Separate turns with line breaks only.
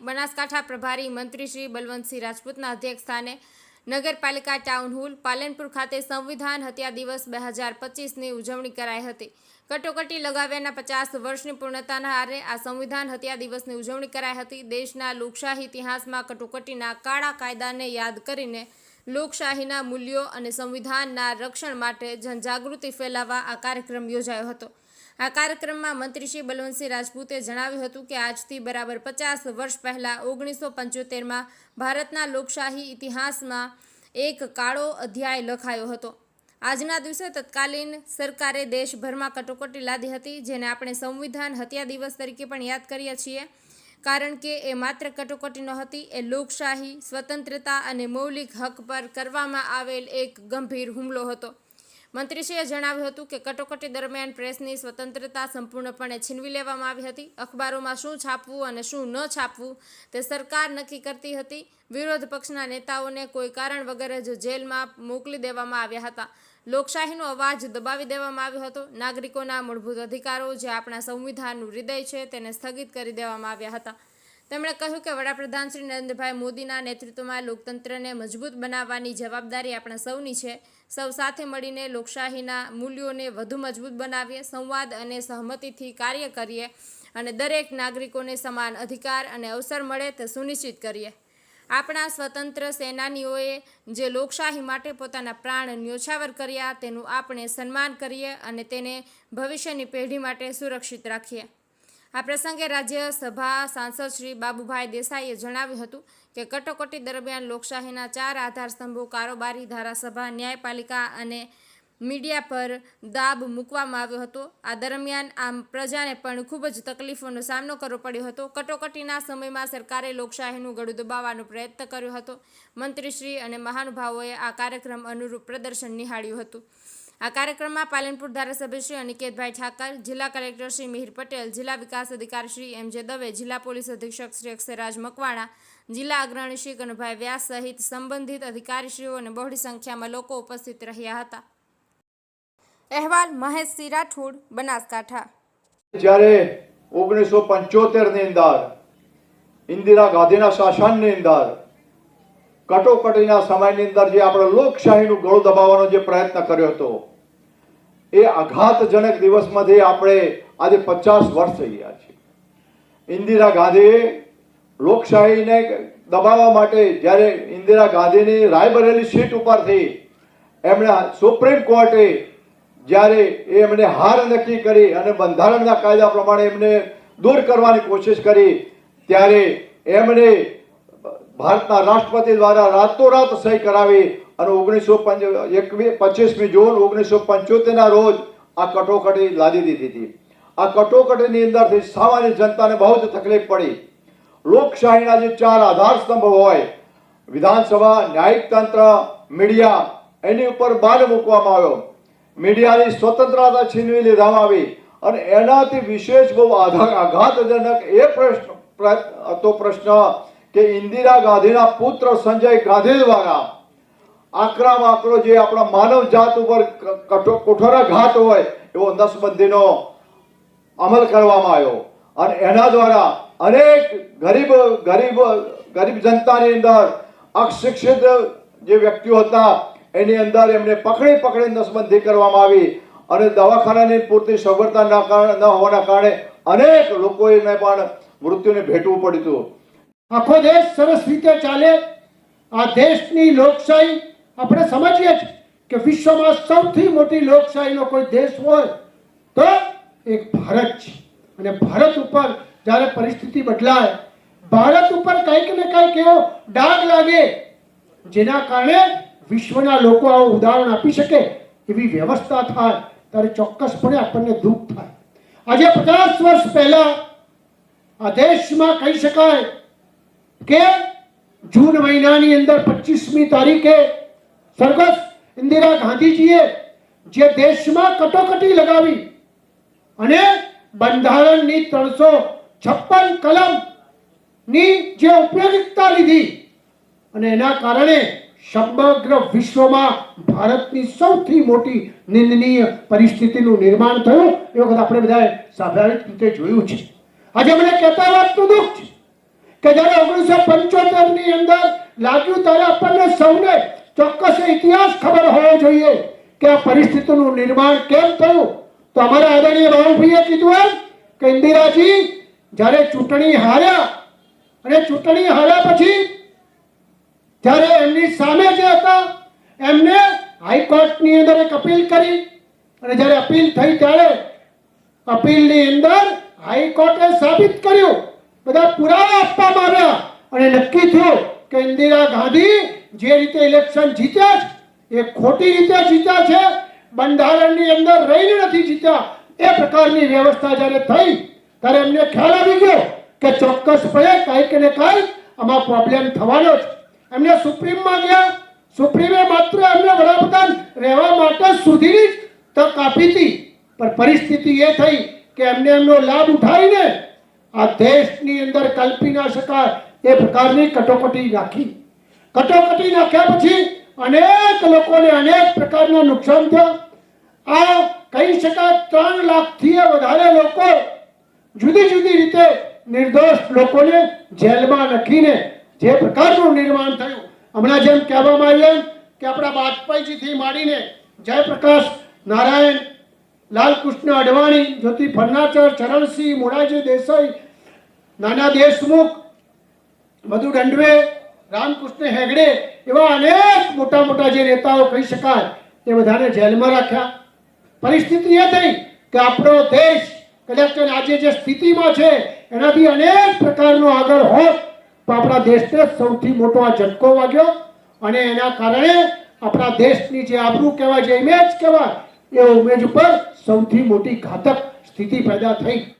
બનાસકાંઠા પ્રભારી મંત્રી શ્રી બલવંતસિંહ રાજપૂતના અધ્યક્ષસ્થાને નગરપાલિકા ટાઉન હોલ પાલનપુર ખાતે સંવિધાન હત્યા દિવસ બે હજાર પચીસની ઉજવણી કરાઈ હતી. કટોકટી લગાવ્યાના પચાસ વર્ષની પૂર્ણતાના આરે આ સંવિધાન હત્યા દિવસની ઉજવણી કરાઈ હતી. દેશના લોકશાહી ઇતિહાસમાં કટોકટીના કાળા કાયદાને યાદ કરીને લોકશાહીના મૂલ્યો અને સંવિધાનના રક્ષણ માટે જનજાગૃતિ ફેલાવવા આ કાર્યક્રમ યોજાયો હતો. આ કાર્યક્રમમાં મંત્રી શ્રી બલવંતસિંહ રાજપૂતે જણાવ્યું હતું કે આજથી બરાબર પચાસ વર્ષ પહેલાં ઓગણીસો પંચોતેરમાં ભારતના લોકશાહી ઇતિહાસમાં એક કાળો અધ્યાય લખાયો હતો. આજના દિવસે તત્કાલીન સરકારે દેશભરમાં કટોકટી લાદી હતી, જેને આપણે સંવિધાન હત્યા દિવસ તરીકે પણ યાદ કરીએ છીએ. કારણ કે એ માત્ર કટોકટી નહોતી, એ લોકશાહી સ્વતંત્રતા અને મૌલિક હક પર કરવામાં આવેલ એક ગંભીર હુમલો હતો. મંત્રીશ્રીએ જણાવ્યું હતું કે કટોકટી દરમિયાન પ્રેસની સ્વતંત્રતા સંપૂર્ણપણે છીનવી લેવામાં આવી હતી. અખબારોમાં શું છાપવું અને શું ન છાપવું તે સરકાર નક્કી કરતી હતી. વિરોધ પક્ષના નેતાઓને કોઈ કારણ વગર જ જેલમાં મોકલી દેવામાં આવ્યા હતા. લોકશાહીનો અવાજ દબાવી દેવામાં આવ્યો હતો. નાગરિકોના મૂળભૂત અધિકારો જે આપણા સંવિધાનનું હૃદય છે તેને સ્થગિત કરી દેવામાં આવ્યા હતા. તેમણે કહ્યું કે વડાપ્રધાન શ્રી નરેન્દ્રભાઈ મોદીના નેતૃત્વમાં લોકતંત્રને મજબૂત બનાવવાની જવાબદારી આપણા સૌની છે. સૌ સાથે મળીને લોકશાહીના મૂલ્યોને વધુ મજબૂત બનાવીએ, સંવાદ અને સહમતિથી કાર્ય કરીએ અને દરેક નાગરિકોને સમાન અધિકાર અને અવસર મળે તે સુનિશ્ચિત કરીએ. આપણા સ્વતંત્ર સેનાનીઓએ જે લોકશાહી માટે પોતાના પ્રાણ ન્યોછાવર કર્યા, તેનું આપણે સન્માન કરીએ અને તેને ભવિષ્યની પેઢી માટે સુરક્ષિત રાખીએ. આ પ્રસંગે રાજ્યસભા સાંસદ શ્રી બાબુભાઈ દેસાઈએ જણાવ્યું હતું કે કટોકટી દરમિયાન લોકશાહીના ચાર આધારસ્તંભો, કારોબારી, ધારાસભા, ન્યાયપાલિકા અને મીડિયા પર દાબ મૂકવામાં આવ્યો હતો. આ દરમિયાન આમ પ્રજાને પણ ખૂબ જ તકલીફોનો સામનો કરવો પડ્યો હતો. કટોકટીના સમયમાં સરકારે લોકશાહીનું ગળું દબાવવાનો પ્રયત્ન કર્યો હતો. મંત્રીશ્રી અને મહાનુભાવોએ આ કાર્યક્રમ અનુરૂપ પ્રદર્શન નિહાળ્યું હતું. આ કાર્યક્રમમાં પાલનપુર ધારાસભ્ય શ્રી અનિકેતભાઈ ઠાકર, જિલ્લા કલેક્ટર શ્રી મિહિર પટેલ, જિલ્લા વિકાસ અધિકારી શ્રી એમ જે દવે, જિલ્લા પોલીસ અધિક્ષક શ્રી અક્ષયરાજ મકવાણા, જિલ્લા અગ્રણી શ્રી કનુભાઈ વ્યાસ સહિત સંબંધિત અધિકારીશ્રીઓ અને બહોળી સંખ્યામાં લોકો ઉપસ્થિત રહ્યા હતા. અહેવાલ મહેશ સિંહ રાઠોડ બનાસકાંઠા.
જ્યારે ઓગણીસો પંચોતેરની અંદર ઇન્દિરા ગાંધીના શાસનની અંદર કટોકટીના સમયની અંદર જે આપણે લોકશાહીનું ગળું દબાવવાનો જે પ્રયત્ન કર્યો હતો, એ આઘાતજનક દિવસમાંથી આપણે આજે પચાસ વર્ષ થઈ ગયા છે ઇન્દિરા ગાંધીએ લોકશાહીને દબાવવા માટે જ્યારે ઇન્દિરા ગાંધીની રાયબરેલી સીટ ઉપરથી એમણે સુપ્રીમ કોર્ટે જ્યારે એ એમણે હાર નક્કી કરી અને બંધારણના કાયદા પ્રમાણે એમને દૂર કરવાની કોશિશ કરી, ત્યારે એમણે ભારતના રાષ્ટ્રપતિ દ્વારા રાતોરાત સહી કરાવી અને ઓગણીસો પચીસમી જૂન ઓગણીસો પંચોતેરના રોજ આ કટોકટી લાદી દીધી હતી. આ કટોકટીની અંદરથી સામાન્ય જનતાને બહુ જ તકલીફ પડી. લોકશાહીના જે ચાર આધારસ્તંભ હોય, વિધાનસભા, ન્યાયિક તંત્ર, મીડિયા, એની ઉપર બાદ મૂકવામાં આવ્યો. મીડિયાની સ્વતંત્રતા છીનવી લેવામાં આવી અને એનાથી વિશેષ બહુ આઘા- આઘાતજનક એ પ્રશ્ન, પ્ર- હતો પ્રશ્ન કે ઇન્દિરા ગાંધીના પુત્ર સંજય ગાંધી દ્વારા આકરામ આકરો જે આપણા માનવ જાત ઉપર ક- કઠો- કઠોરાઘાત હોય, એવો નસબંધીનો અમલ કરવામાં આવ્યો. અને એના દ્વારા અનેક ગરીબ ગરીબ ગરીબ જનતાની અંદર અશિક્ષિત જે વ્યક્તિઓ હતા, એની અંદર એમને પકડી પકડી નસબંધી કરવામાં આવી. અને દવાખાનાની પૂરતી સગવડતા ન હોવાના કારણે અનેક લોકોને પણ મૃત્યુને ભેટવું પડ્યું
આખો દેશ સરસ રીતે ચાલે. આ દેશની લોકશાહી આપણે સમજીએ છીએ કે વિશ્વમાં સૌથી મોટી લોકશાહીનો કોઈ દેશ હોય તો એક ભારત છે. અને ભારત ઉપર જ્યારે પરિસ્થિતિ બદલાય, ભારત ઉપર કંઈક ને કંઈક એવો ડાઘ લાગે, જેના કારણે વિશ્વના લોકો આવું ઉદાહરણ આપી શકે, એવી વ્યવસ્થા થાય, ત્યારે ચોક્કસપણે આપણને દુઃખ થાય. આજે પચાસ વર્ષ પહેલા આ દેશમાં કહી શકાય કે જૂન મહિનાની અંદર પચીસમી તારીખે સરગસ ઇન્દિરા ગાંધીજીએ જે દેશમાં કટોકટી લગાવી અને બંધારણની ત્રણસો છપ્પન કલમની જે ઉપયોગિકતા લીધી અને એના કારણે સમગ્ર વિશ્વમાં ભારતની સૌથી મોટી નિંદનીય પરિસ્થિતિનું નિર્માણ થયું. એ વખત આપણે બધાએ સ્વાભાવિક રીતે જોયું છે. આજે મને કહેતા વાતનું દુઃખ છે. કે જ્યારે ઓગણીસો પંચોતેરની અંદર લાગ્યું ત્યારે આપણને સૌને ચોક્કસ ઇતિહાસ ખબર હોવો જોઈએ કે આ પરિસ્થિતિનું નિર્માણ કેમ થયું? તો અમારા આદરણીય રાહુલભાઈએ કીધું એમ કે ઇન્દિરાજી, જ્યારે ચૂંટણી હાર્યા અને ચૂંટણી હાર્યા પછી જ્યારે એમની સામે જે હતા, એમને હાઈકોર્ટની અંદર એક અપીલ કરી અને જ્યારે અપીલ થઈ ત્યારે અપીલની અંદર હાઈકોર્ટે સાબિત કર્યું બધા પુરાવા આપવામાં આવ્યા. અને નક્કી થયું કે ઇન્દિરા ગાંધી જે રીતે ઇલેક્શન જીત્યા છે એ ખોટી રીતે જીત્યા છે, બંધારણની અંદર રહીને નથી જીત્યા, એ પ્રકારની વ્યવસ્થા જ્યારે થઈ, ત્યારે એમને ખ્યાલ આવી ગયો કે ચોક્કસપણે કાંઈક ને કાંઈક આમાં પ્રોબ્લેમ થવાનો છે એમને સુપ્રીમમાં ગયા. સુપ્રીમે માત્ર એમને વડાપ્રધાન રહેવા માટે સુધીની જ તક આપી હતી. પણ પરિસ્થિતિ એ થઈ કે એમને એમનો લાભ ઉઠાવીને આ દેશની અંદર કલ્પી ના શકાય. એ પ્રકારની કટોકટી રાખી કટોકટી નાખ્યા પછી અનેક લોકોને અનેક પ્રકારના નુકસાન થયા. આ કહી શકાય ત્રણ લાખથી વધારે લોકો જુદી જુદી રીતે નિર્દોષ લોકોને જેલમાં નાખીને જે પ્રકારનું નિર્માણ થયું. હમણાં જેમ કહેવામાં આવ્યું કે આપણા વાજપેયીજીથી માંડીને જયપ્રકાશ નારાયણ લાલકૃષ્ણ અડવાણી, જ્યોતિ ફર્નાચર, ચરણસિંહ, મોરારજી દેસાઈ, નાના દેશમુખ, મધુ દંડવે રામકૃષ્ણ હેગડે એવા અનેક મોટા મોટા જે નેતાઓ કહી શકાય એ બધાને જેલમાં રાખ્યા. પરિસ્થિતિ એ થઈ કે આપણો દેશ કદાચ આજે જે સ્થિતિમાં છે એનાથી અનેક પ્રકારનો આગળ હોત તો આપણા દેશને સૌથી મોટો આ ઝટકો વાગ્યો અને એના કારણે આપણા દેશની જે આબરૂ કહેવાય, જે ઇમેજ કહેવાય, એ ઇમેજ ઉપર સૌથી મોટી ઘાતક સ્થિતિ પેદા થઈ.